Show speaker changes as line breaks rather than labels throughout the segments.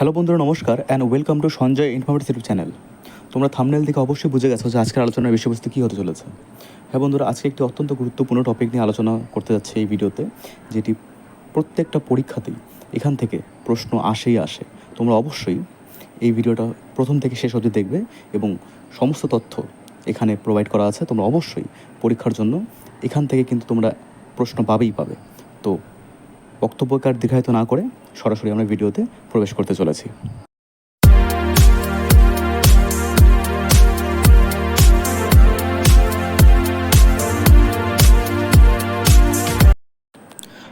Hello বন্ধুরা, নমস্কার and welcome to Sanjay informative channel তোমরা থামনেল থেকে অবশ্যই বুঝে গেছো যে আজকের আলোচনার বিষয়বস্তু কী হতে চলেছে। হ্যাঁ বন্ধুরা, আজকে একটি অত্যন্ত গুরুত্বপূর্ণ টপিক নিয়ে আলোচনা করতে যাচ্ছে এই ভিডিওতে, যেটি প্রত্যেকটা পরীক্ষাতেই এখান থেকে প্রশ্ন আসেই আসে। তোমরা অবশ্যই এই ভিডিওটা প্রথম থেকে শেষ অবধি দেখবে এবং সমস্ত তথ্য এখানে প্রোভাইড করা আছে। তোমরা অবশ্যই পরীক্ষার জন্য এখান থেকে কিন্তু তোমরা প্রশ্ন পাবেই পাবে। তো বক্তব্যকার দীর্ঘায়িত না করে সরাসরি আমরা ভিডিওতে প্রবেশ করতে চলেছি।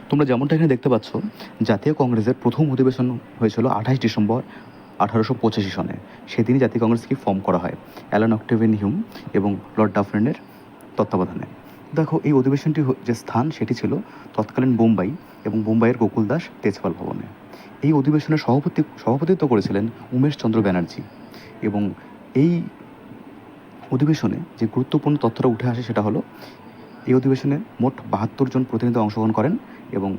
তোমরা যেমনটা এখানে দেখতে পাচ্ছ, জাতীয় কংগ্রেসের প্রথম অধিবেশন হয়েছিল আঠাশ ডিসেম্বর আঠারোশো পঁচাশি সনে। সেদিনই জাতীয় কংগ্রেসকে ফর্ম করা হয়, অ্যালান অক্টেভেন হিউম এবং লর্ড ডাফরেনের তত্ত্বাবধানে। দেখো, এই অধিবেশনটি যে স্থান সেটি ছিল তৎকালীন বোম্বাই এবং বোম্বাইয়ের গোকুল দাস তেজপাল ভবনে। এই অধিবেশনের সভাপতি, সভাপতিত্ব করেছিলেন উমেশ চন্দ্র ব্যানার্জি এবং এই অধিবেশনে যে গুরুত্বপূর্ণ তথ্যটা উঠে আসে সেটা হলো, এই অধিবেশনে মোট বাহাত্তর জন প্রতিনিধি অংশগ্রহণ করেন এবং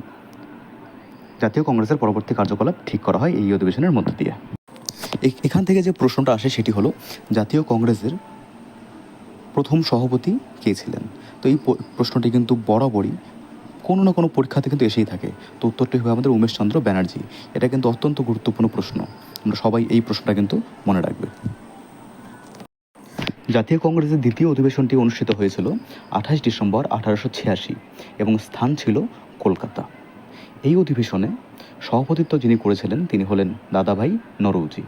জাতীয় কংগ্রেসের পরবর্তী কার্যকলাপ ঠিক করা হয় এই অধিবেশনের মধ্য দিয়ে। এখান থেকে যে প্রশ্নটা আসে সেটি হলো, জাতীয় কংগ্রেসের প্রথম সভাপতি কে ছিলেন? তো এই প্রশ্নটি কিন্তু বরাবরই কোনো না কোনো পরীক্ষাতে কিন্তু এসেই থাকে। তো উত্তরটি হবে আমাদের উমেশ চন্দ্র ব্যানার্জি। এটা কিন্তু অত্যন্ত গুরুত্বপূর্ণ প্রশ্ন। আমরা সবাই এই প্রশ্নটা কিন্তু মনে রাখবে। জাতীয় কংগ্রেসের দ্বিতীয় অধিবেশনটি অনুষ্ঠিত হয়েছিল আঠাশ ডিসেম্বর আঠারোশো ছিয়াশি এবং স্থান ছিল কলকাতা। এই অধিবেশনে সভাপতিত্ব যিনি করেছিলেন তিনি হলেন দাদাভাই নরৌজি।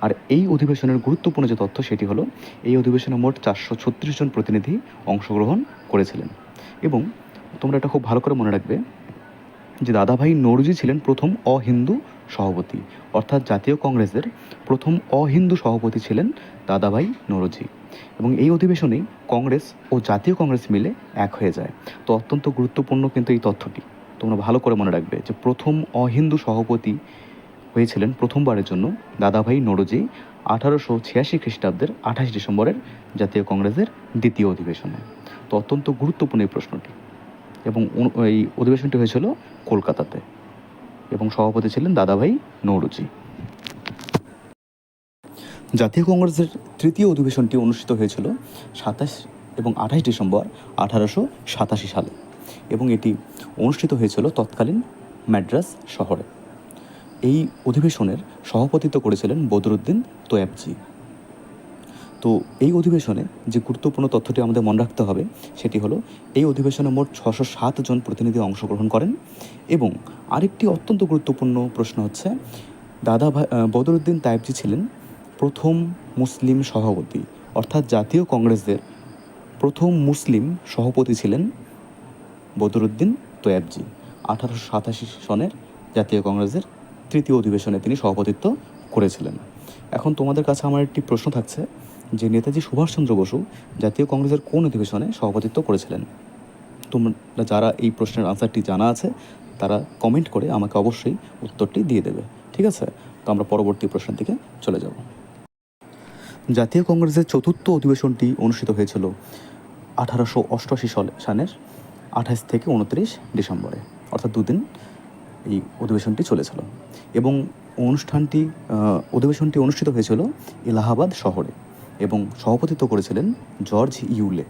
আর এই অধিবেশনের গুরুত্বপূর্ণ যে তথ্য সেটি হলো, এই অধিবেশনে মোট চারশো ছত্রিশ জন প্রতিনিধি অংশগ্রহণ করেছিলেন। এবং তোমরা এটা খুব ভালো করে মনে রাখবে যে দাদাভাই নরজি ছিলেন প্রথম অহিন্দু সভাপতি, অর্থাৎ জাতীয় কংগ্রেসের প্রথম অহিন্দু সভাপতি ছিলেন দাদাভাই নরজি। এবং এই অধিবেশনেই কংগ্রেস ও জাতীয় কংগ্রেস মিলে এক হয়ে যায়। তো অত্যন্ত গুরুত্বপূর্ণ কিন্তু এই তথ্যটি। তোমরা ভালো করে মনে রাখবে যে প্রথম অহিন্দু সভাপতি হয়েছিলেন প্রথমবারের জন্য দাদাভাই নরজি আঠারোশো ছিয়াশি খ্রিস্টাব্দের আঠাশ ডিসেম্বরের জাতীয় কংগ্রেসের দ্বিতীয় অধিবেশনে। তো অত্যন্ত গুরুত্বপূর্ণ এই প্রশ্নটি। এবং এই অধিবেশনটি হয়েছিল কলকাতাতে। এবং সভাপতি ছিলেন দাদাভাই নৌরুজি। জাতীয় কংগ্রেসের তৃতীয় অধিবেশনটি অনুষ্ঠিত হয়েছিল সাতাশ এবং আঠাশ ডিসেম্বর আঠারোশো সাতাশি সালে। এবং এটি অনুষ্ঠিত হয়েছিল তৎকালীন ম্যাড্রাস শহরে। এই অধিবেশনের সভাপতিত্ব করেছিলেন বদরুদ্দিন তোয়াবজি। তো এই অধিবেশনে যে গুরুত্বপূর্ণ তথ্যটি আমাদের মনে রাখতে হবে, সেটি হলো এই অধিবেশনে মোট ছশো সাত জন প্রতিনিধি অংশগ্রহণ করেন এবং আরেকটি অত্যন্ত গুরুত্বপূর্ণ প্রশ্ন হচ্ছে, দাদা ভাই বদরুদ্দিন তায়েবজি ছিলেন প্রথম মুসলিম সভাপতি, অর্থাৎ জাতীয় কংগ্রেসদের প্রথম মুসলিম সভাপতি ছিলেন বদরুদ্দিন তোয়াবজি, আঠারোশো সাতাশি সনের জাতীয় কংগ্রেসের তৃতীয় অধিবেশনে তিনি সভাপতিত্ব করেছিলেন। এখন তোমাদের কাছে আমার একটি প্রশ্ন থাকছে যে নেতাজি সুভাষচন্দ্র বসু জাতীয় কংগ্রেসের কোন অধিবেশনে সভাপতিত্ব করেছিলেন? তোমরা যারা এই প্রশ্নের আনসারটি জানা আছে, তারা কমেন্ট করে আমাকে অবশ্যই উত্তরটি দিয়ে দেবে। ঠিক আছে? তো আমরা পরবর্তী প্রশ্নের দিকে চলে যাব। জাতীয় কংগ্রেসের চতুর্থ অধিবেশনটি অনুষ্ঠিত হয়েছিল আঠারোশো অষ্টআশি সালে, সালের আঠাশ থেকে উনত্রিশ ডিসেম্বরে, অর্থাৎ দুদিন এই অধিবেশনটি চলেছিল এবং অনুষ্ঠানটি অধিবেশনটি অনুষ্ঠিত হয়েছিল এলাহাবাদ শহরে এবং সভাপতিত্ব করেছিলেন জর্জ ইউলে।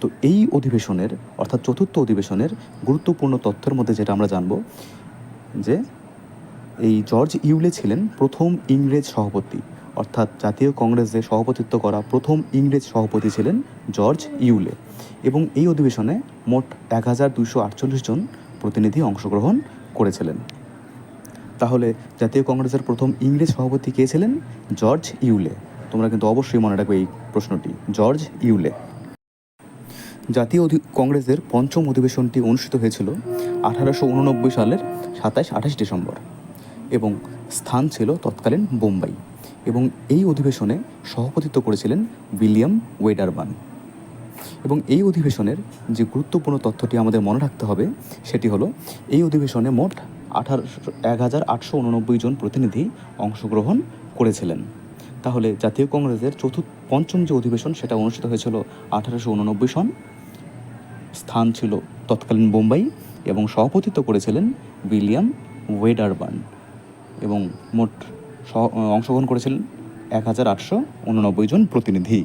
তো এই অধিবেশনের, অর্থাৎ চতুর্থ অধিবেশনের গুরুত্বপূর্ণ তথ্যের মধ্যে যেটা আমরা জানব যে এই জর্জ ইউলে ছিলেন প্রথম ইংরেজ সভাপতি, অর্থাৎ জাতীয় কংগ্রেসে সভাপতিত্ব করা প্রথম ইংরেজ সভাপতি ছিলেন জর্জ ইউলে এবং এই অধিবেশনে মোট এক হাজার দুশো আটচল্লিশ জন প্রতিনিধি অংশগ্রহণ করেছিলেন। তাহলে জাতীয় কংগ্রেসের প্রথম ইংরেজ সভাপতি কে ছিলেন? George Yule. তোমরা কিন্তু অবশ্যই মনে রাখবে এই প্রশ্নটি। George Yule. জাতীয় কংগ্রেসের পঞ্চম অধিবেশনটি অনুষ্ঠিত হয়েছিল আঠারোশো উননব্বই সালের সাতাশ আঠাশ ডিসেম্বর এবং স্থান ছিল তৎকালীন বোম্বাই এবং এই অধিবেশনে সভাপতিত্ব করেছিলেন উইলিয়াম ওয়েডারবান এবং এই অধিবেশনের যে গুরুত্বপূর্ণ তথ্যটি আমাদের মনে রাখতে হবে, সেটি হলো এই অধিবেশনে মোট আঠারোশো এক হাজার আটশো উননব্বই জন প্রতিনিধি অংশগ্রহণ করেছিলেন। তাহলে জাতীয় কংগ্রেসের চতুর্থ, পঞ্চম যে অধিবেশন, সেটা অনুষ্ঠিত হয়েছিল আঠারোশো উননব্বই সন। স্থান ছিল তৎকালীন বোম্বাই এবং সভাপতিত্ব করেছিলেন উইলিয়াম ওয়েডারবার্ন এবং মোট অংশগ্রহণ করেছিলেন এক হাজার আটশো উননব্বই জন প্রতিনিধি।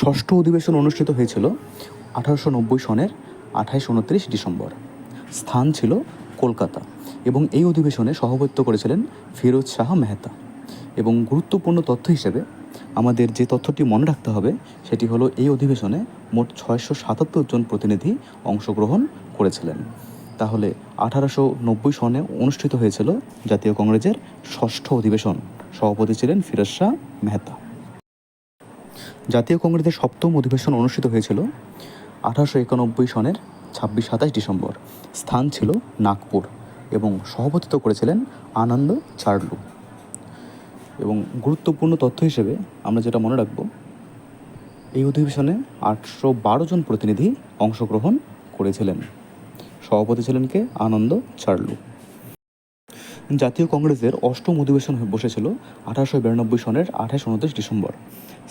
ষষ্ঠ অধিবেশন অনুষ্ঠিত হয়েছিল আঠারোশো নব্বই সনের আঠাইশ উনত্রিশ ডিসেম্বর। স্থান ছিল কলকাতা এবং এই অধিবেশনে সভাপতিত্ব করেছিলেন ফিরোজ শাহ মেহতা। এবং গুরুত্বপূর্ণ তথ্য হিসেবে আমাদের যে তথ্যটি মনে রাখতে হবে, সেটি হলো এই অধিবেশনে মোট ছয়শো সাতাত্তর জন প্রতিনিধি অংশগ্রহণ করেছিলেন। তাহলে আঠারোশো নব্বই সনে অনুষ্ঠিত হয়েছিল জাতীয় কংগ্রেসের ষষ্ঠ অধিবেশন। সভাপতি ছিলেন ফিরোজ শাহ মেহতা। জাতীয় কংগ্রেসের সপ্তম অধিবেশন অনুষ্ঠিত হয়েছিল আঠারোশো একানব্বই সনের ছাব্বিশ সাতাশ ডিসেম্বর। স্থান ছিল নাগপুর এবং সভাপতিত্ব করেছিলেন আনন্দ চার্লু। এবং গুরুত্বপূর্ণ তথ্য হিসেবে আমরা যেটা মনে রাখব, এই অধিবেশনে আটশো বারো জন প্রতিনিধি অংশগ্রহণ করেছিলেন। সভাপতি ছিলেন কে? আনন্দ চার্লু। জাতীয় কংগ্রেসের অষ্টম অধিবেশন বসেছিল আঠারোশো বিরানব্বই সনের আঠাশ উনত্রিশ ডিসেম্বর।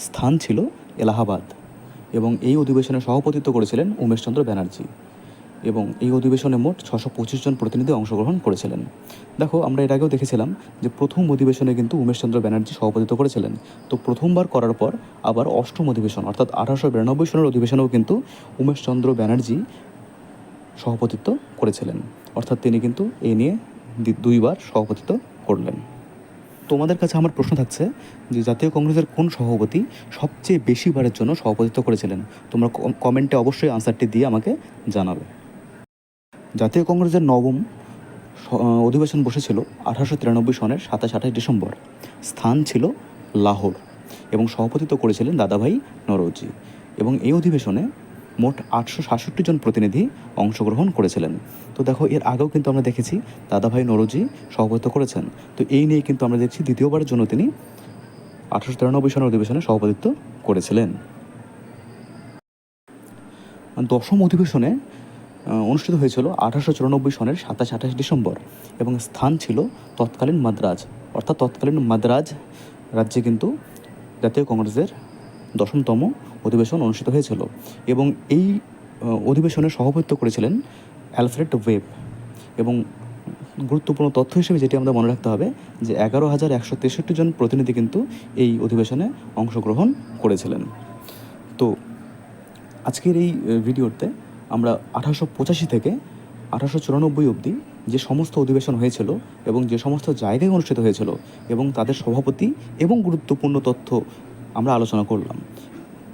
স্থান ছিল এলাহাবাদ এবং এই অধিবেশনে সভাপতিত্ব করেছিলেন উমেশচন্দ্র ব্যানার্জি এবং এই অধিবেশনে মোট ছশো পঁচিশ জন প্রতিনিধি অংশগ্রহণ করেছিলেন। দেখো, আমরা এর আগেও দেখেছিলাম যে প্রথম অধিবেশনে কিন্তু উমেশচন্দ্র ব্যানার্জি সভাপতিত্ব করেছিলেন। তো প্রথমবার করার পর আবার অষ্টম অধিবেশন, অর্থাৎ আঠারোশো বিরানব্বই সনের অধিবেশনেও কিন্তু উমেশচন্দ্র ব্যানার্জি সভাপতিত্ব করেছিলেন। অর্থাৎ তিনি কিন্তু এই নিয়ে দুইবার সভাপতিত্ব করলেন। তোমাদের কাছে আমার প্রশ্ন থাকছে যে জাতীয় কংগ্রেসের কোন সভাপতি সবচেয়ে বেশি বারের জন্য সভাপতিত্ব করেছিলেন? তোমরা কমেন্টে অবশ্যই আনসারটি দিয়ে আমাকে জানাবে। জাতীয় কংগ্রেসের নবম অধিবেশন বসেছিল আঠারোশো তিরানব্বই সনের সাতাশ আঠাশ ডিসেম্বর। স্থান ছিল লাহোর এবং সভাপতিত্ব করেছিলেন দাদাভাই নরৌজি এবং এই অধিবেশনে মোট আটশো সাতষট্টি জন প্রতিনিধি অংশগ্রহণ করেছিলেন। তো দেখো, এর আগেও কিন্তু আমরা দেখেছি, দাদাভাই নরৌজি সভাপতিত্ব করেছেন। তো এই নিয়ে কিন্তু আমরা দেখছি দ্বিতীয়বারের জন্য তিনি আঠারোশো তিরানব্বই সনের অধিবেশনে সভাপতিত্ব করেছিলেন। দশম অধিবেশনে অনুষ্ঠিত হয়েছিল আঠারোশো চুরানব্বই সনের সাতাশ আঠাশ ডিসেম্বর এবং স্থান ছিল তৎকালীন মাদ্রাজ। অর্থাৎ তৎকালীন মাদ্রাজ রাজ্যে কিন্তু জাতীয় কংগ্রেসের দশমতম অধিবেশন অনুষ্ঠিত হয়েছিল এবং এই অধিবেশনে সভাপতিত্ব করেছিলেন অ্যালফ্রেড ওয়েব। এবং গুরুত্বপূর্ণ তথ্য হিসেবে যেটি আমাদের মনে রাখতে হবে যে এগারো হাজার একশো তেষট্টি জন প্রতিনিধি কিন্তু এই অধিবেশনে অংশগ্রহণ করেছিলেন। তো আজকের এই ভিডিওতে আমরা আঠারোশো পঁচাশি থেকে আঠারোশো চুরানব্বই অবধি যে সমস্ত অধিবেশন হয়েছিল এবং যে সমস্ত জায়গায় অনুষ্ঠিত হয়েছিল এবং তাদের সভাপতি এবং গুরুত্বপূর্ণ তথ্য আমরা আলোচনা করলাম।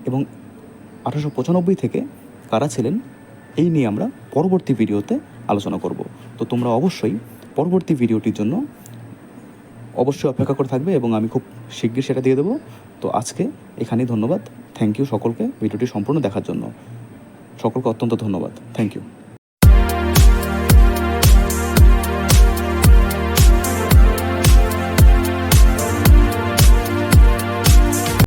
এবং আঠারোশো পঁচানব্বই থেকে কারা ছিলেন, এই নিয়ে আমরা পরবর্তী ভিডিওতে আলোচনা করব। তো তোমরা অবশ্যই পরবর্তী ভিডিওটির জন্য অবশ্যই অপেক্ষা করে থাকবে এবং আমি খুব শীঘ্রই সেটা দিয়ে দেবো। তো আজকে এখানেই ধন্যবাদ। থ্যাংক ইউ সকলকে ভিডিওটি সম্পূর্ণ দেখার জন্য। সকলকে অত্যন্ত ধন্যবাদ। Thank you